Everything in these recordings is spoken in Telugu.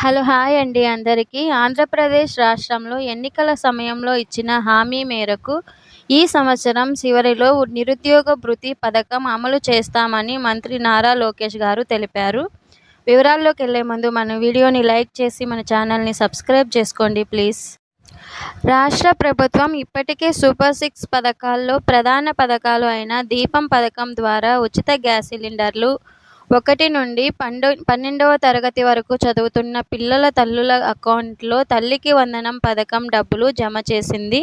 హలో హాయ్ అండి అందరికీ. ఆంధ్రప్రదేశ్ రాష్ట్రంలో ఎన్నికల సమయంలో ఇచ్చిన హామీ మేరకు ఈ సంవత్సరం చివరిలో నిరుద్యోగ భృతి పథకం అమలు చేస్తామని మంత్రి నారా లోకేష్ గారు తెలిపారు. వివరాల్లోకి వెళ్ళే ముందు మన వీడియోని లైక్ చేసి మన ఛానల్ని సబ్స్క్రైబ్ చేసుకోండి ప్లీజ్. రాష్ట్ర ప్రభుత్వం ఇప్పటికే సూపర్ సిక్స్ పథకాల్లో ప్రధాన పథకాలు అయిన దీపం పథకం ద్వారా ఉచిత గ్యాస్ సిలిండర్లు ఒకటి నుండి పండు పన్నెండవ తరగతి వరకు చదువుతున్న పిల్లల తల్లుల అకౌంట్లో తల్లికి వందనం పథకం డబ్బులు జమ చేసింది.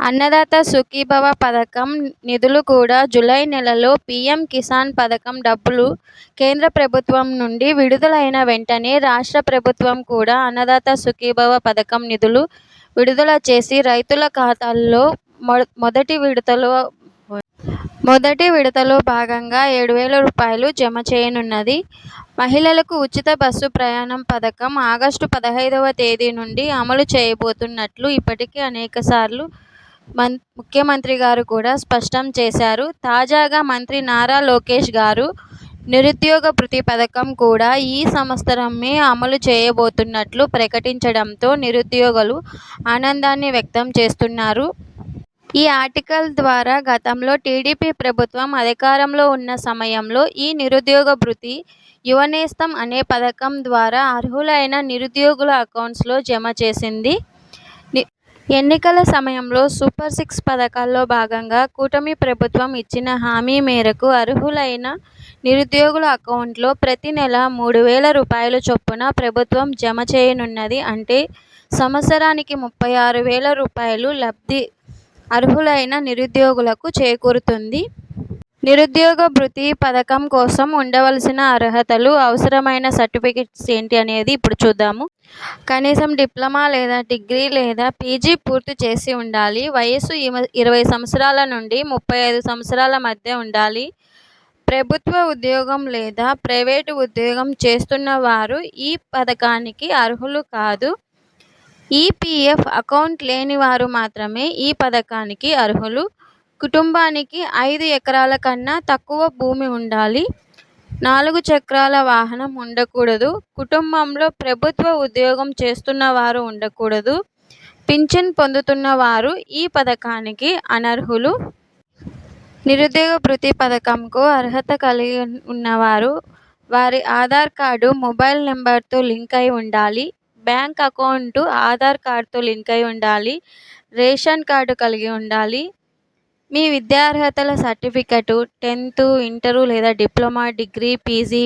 అన్నదాత సుఖీభవ పథకం నిధులు కూడా జూలై నెలలో పీఎం కిసాన్ పథకం డబ్బులు కేంద్ర ప్రభుత్వం నుండి విడుదలైన వెంటనే రాష్ట్ర ప్రభుత్వం కూడా అన్నదాత సుఖీభవ పథకం నిధులు విడుదల చేసి రైతుల ఖాతాల్లో మొదటి విడతలో మొదటి విడతలో భాగంగా ఏడు వేల రూపాయలు జమ చేయనున్నది. మహిళలకు ఉచిత బస్సు ప్రయాణం పథకం ఆగస్టు పదహైదవ తేదీ నుండి అమలు చేయబోతున్నట్లు ఇప్పటికే అనేకసార్లు మం ముఖ్యమంత్రి గారు కూడా స్పష్టం చేశారు. తాజాగా మంత్రి నారా లోకేష్ గారు నిరుద్యోగ భృతి పథకం కూడా ఈ సంవత్సరమే అమలు చేయబోతున్నట్లు ప్రకటించడంతో నిరుద్యోగులు ఆనందాన్ని వ్యక్తం చేస్తున్నారు. ఈ ఆర్టికల్ ద్వారా గతంలో టీడీపీ ప్రభుత్వం అధికారంలో ఉన్న సమయంలో ఈ నిరుద్యోగ భృతి యువనేస్తం అనే పథకం ద్వారా అర్హులైన నిరుద్యోగుల అకౌంట్స్లో జమ చేసింది. ఎన్నికల సమయంలో సూపర్ సిక్స్ పథకాల్లో భాగంగా కూటమి ప్రభుత్వం ఇచ్చిన హామీ మేరకు అర్హులైన నిరుద్యోగుల అకౌంట్లో ప్రతి నెల మూడు వేల రూపాయల చొప్పున ప్రభుత్వం జమ చేయనున్నది అంటే సంవత్సరానికి ముప్పై ఆరు వేల రూపాయలు లబ్ధి అర్హులైన నిరుద్యోగులకు చేకూరుతుంది. నిరుద్యోగ భృతి పథకం కోసం ఉండవలసిన అర్హతలు అవసరమైన సర్టిఫికెట్స్ ఏంటి అనేది ఇప్పుడు చూద్దాము. కనీసం డిప్లొమా లేదా డిగ్రీ లేదా పీజీ పూర్తి చేసి ఉండాలి. వయసు ఇరవై సంవత్సరాల నుండి ముప్పై ఐదు సంవత్సరాల మధ్య ఉండాలి. ప్రభుత్వ ఉద్యోగం లేదా ప్రైవేటు ఉద్యోగం చేస్తున్న వారు ఈ పథకానికి అర్హులు కాదు. ఈపీఎఫ్ అకౌంట్ లేని వారు మాత్రమే ఈ పథకానికి అర్హులు. కుటుంబానికి ఐదు ఎకరాల కన్నా తక్కువ భూమి ఉండాలి. నాలుగు చక్రాల వాహనం ఉండకూడదు. కుటుంబంలో ప్రభుత్వ ఉద్యోగం చేస్తున్న వారు ఉండకూడదు. పింఛన్ పొందుతున్న వారు ఈ పథకానికి అనర్హులు. నిరుద్యోగ భృతి పథకంకు అర్హత కలిగి ఉన్నవారు వారి ఆధార్ కార్డు మొబైల్ నెంబర్తో లింక్ అయి ఉండాలి. బ్యాంక్ అకౌంటు ఆధార్ కార్డ్తో లింక్ అయి ఉండాలి రేషన్ కార్డు కలిగి ఉండాలి. మీ విద్యార్హతల సర్టిఫికెట్ టెన్త్ ఇంటరు లేదా డిప్లొమా డిగ్రీ పీజీ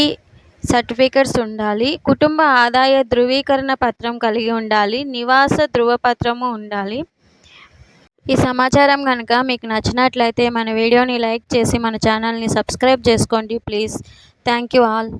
ఈ సర్టిఫికెట్స్ ఉండాలి. కుటుంబ ఆదాయ ధృవీకరణ పత్రం కలిగి ఉండాలి. నివాస ధృవపత్రము ఉండాలి. ఈ సమాచారం కనుక మీకు నచ్చినట్లయితే మన వీడియోని లైక్ చేసి మన ఛానల్ని సబ్స్క్రైబ్ చేసుకోండి. ప్లీజ్. Thank you all.